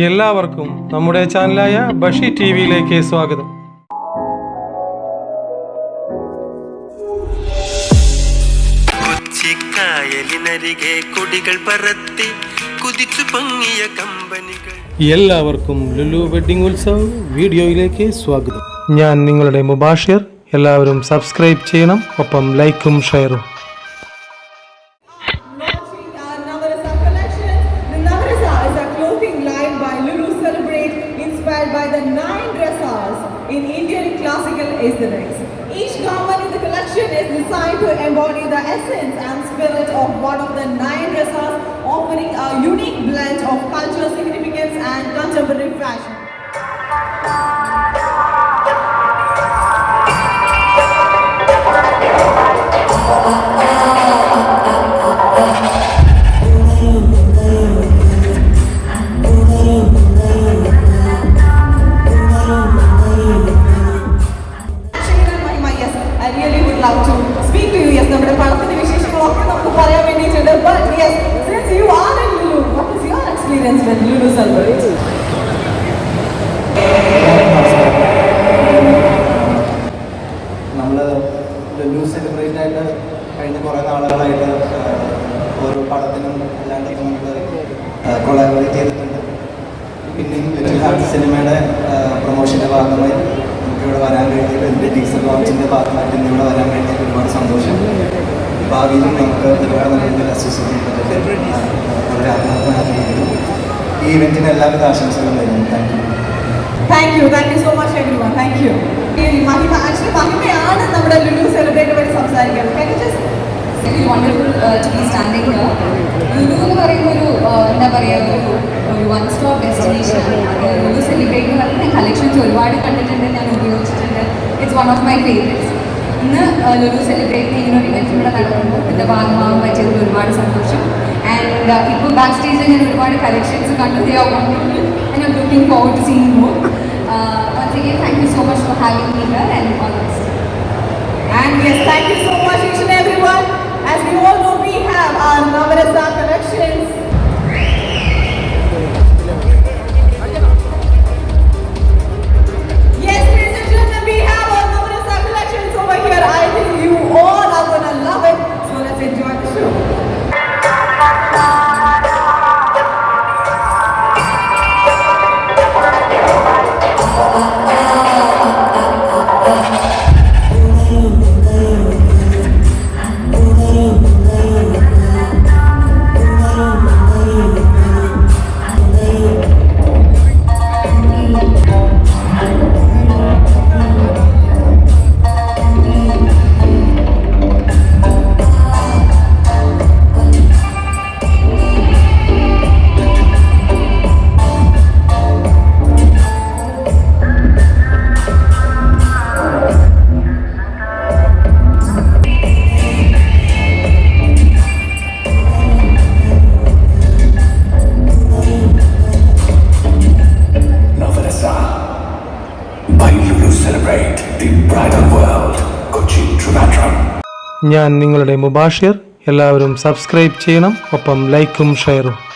എല്ലാവർക്കും നമ്മുടെ ചാനലായ ബഷി ടി വിയിലേക്ക് സ്വാഗതം. കൊച്ചിക്കായലിനരികെ കൊടികൾ പറത്തി കുതിച്ചു പൊങ്ങിയ കമ്പനികൾ. എല്ലാവർക്കും ലുലു വെഡിങ് ഉത്സവ് വീഡിയോയിലേക്ക് സ്വാഗതം. ഞാൻ നിങ്ങളുടെ മുബാഷിർ. എല്ലാവരും സബ്സ്ക്രൈബ് ചെയ്യണം. ഒപ്പം ലൈക്കും ഷെയറും. Classical aesthetics. Each garment in the collection is designed to embody the essence and spirit of one of the nine dressas, offering a unique കുറേ നാളുകളായിട്ട് ഓരോ പടത്തിനും എല്ലാത്തിനും നമ്മൾ കൊളാബറേറ്റ് ചെയ്തിട്ടുണ്ട്. പിന്നെയും ലിറ്റിൽ ഹാർട്ട് സിനിമയുടെ പ്രൊമോഷന്റെ ഭാഗമായി നമുക്കിവിടെ വരാൻ കഴിഞ്ഞിട്ട് എന്റെ ടീച്ചർ ലോഞ്ചിന്റെ ഭാഗമായിട്ട് ഇന്നിവിടെ വരാൻ കഴിഞ്ഞിട്ട് ഒരുപാട് സന്തോഷം. ഭാവിയിലും നമുക്ക് ഒരുപാട് നല്ല രീതിയിൽ വളരെ ആത്മാർത്ഥമായിട്ട് ഈ ഇവന്റിന് എല്ലാവിധ ആശംസകളും തരുന്നു thank you thank you thank you so much everyone thank you Mahima actually മഹിമയാണ് നമ്മുടെ ലുലു സെലിബ്രേറ്റ് വഴി സംസാരിക്കുന്നത്. Wonderful uh, to be standing here. Lulu എന്ന് പറയുന്ന ഒരു uh, എന്താ പറയുക ഒരു ഒരു വൺ സ്റ്റോപ്പ് ഡെസ്റ്റിനേഷൻ ആണ്. അത് ലുലു സെലിബ്രേറ്റ് എന്ന് പറയുന്ന കളക്ഷൻസ് ഒരുപാട് കണ്ടിട്ടുണ്ട് ഞാൻ ഉപയോഗിച്ചിട്ടുണ്ട്. It's one of my favourites ഇന്ന് ലുലു സെലിബ്രേറ്റ് ഇങ്ങനെ ഒരു ഇവന്റ് ഇവിടെ നടക്കുമ്പോൾ ഇതിന്റെ ഭാഗമാകാൻ പറ്റിയതിൽ ഒരുപാട് സന്തോഷം. ആൻഡ് ഇപ്പോൾ ബാക്ക് സ്റ്റേജിൽ ഞാൻ ഒരുപാട് കളക്ഷൻസ് കണ്ടു. They are wonderful and I'm looking forward to seeing more once again thank you so much for having me here and all the best. And yes, thank you so much each and everyone. ഞാൻ നിങ്ങളുടെ മുബാഷിർ. എല്ലാവരും subscribe ചെയ്യണം. ഒപ്പം ലൈക്കും ഷെയറും